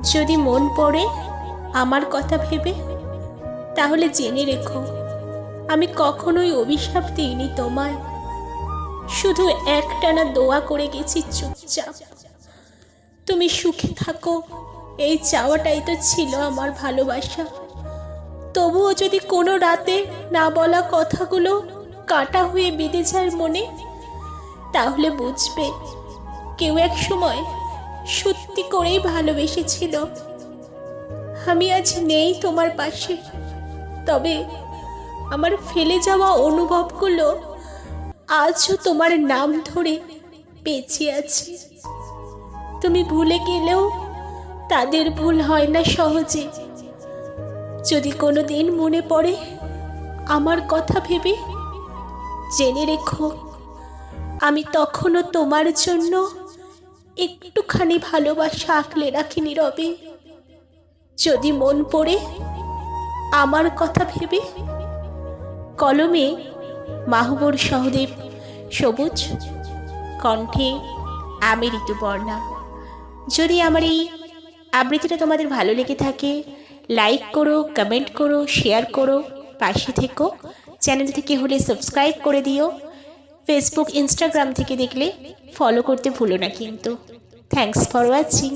যদি মন পড়ে আমার কথা ভেবে, তাহলে জেনে রেখো, আমি কখনোই অভিশাপ দিইনি তোমায়। শুধু একটানা দোয়া করে গেছি চুপচাপ। তুমি সুখে থাকো, এই চাওয়াটাই তো ছিল আমার ভালোবাসা। তবুও যদি কোনো রাতে না বলা কথাগুলো কাটা হয়ে বেঁধে যায় মনে, তাহলে বুঝবে, কেউ এক সময় সত্যি করেই ভালোবেসেছিল। আমি আজ নেই তোমার পাশে। তবে আমার ফেলে যাওয়া অনুভবগুলো আজও তোমার নাম ধরে বেঁচে আছে। তুমি ভুলে গেলেও তাদের ভুল হয় না সহজে। যদি কোনো দিন মনে পড়ে আমার কথা ভেবে, জেনে রেখো, আমি তখনও তোমার জন্য একটুখানি ভালোবাসা আঁকলে রাখিনি রবে যদি মন পড়ে আমার কথা ভেবে, কলমে মাহবুর সহদেব সবুজ কণ্ঠে আমি ঋতুপর্ণা যদি আমার এই আবৃত্তিটা তোমাদের ভালো লেগে থাকে লাইক করো কমেন্ট করো শেয়ার করো, পাশে থেকো। চ্যানেল থেকে হলে সাবস্ক্রাইব করে দিও। ফেসবুক ইনস্টাগ্রাম থেকে দেখলে ফলো করতে ভুলো না কিন্তু। Thanks for watching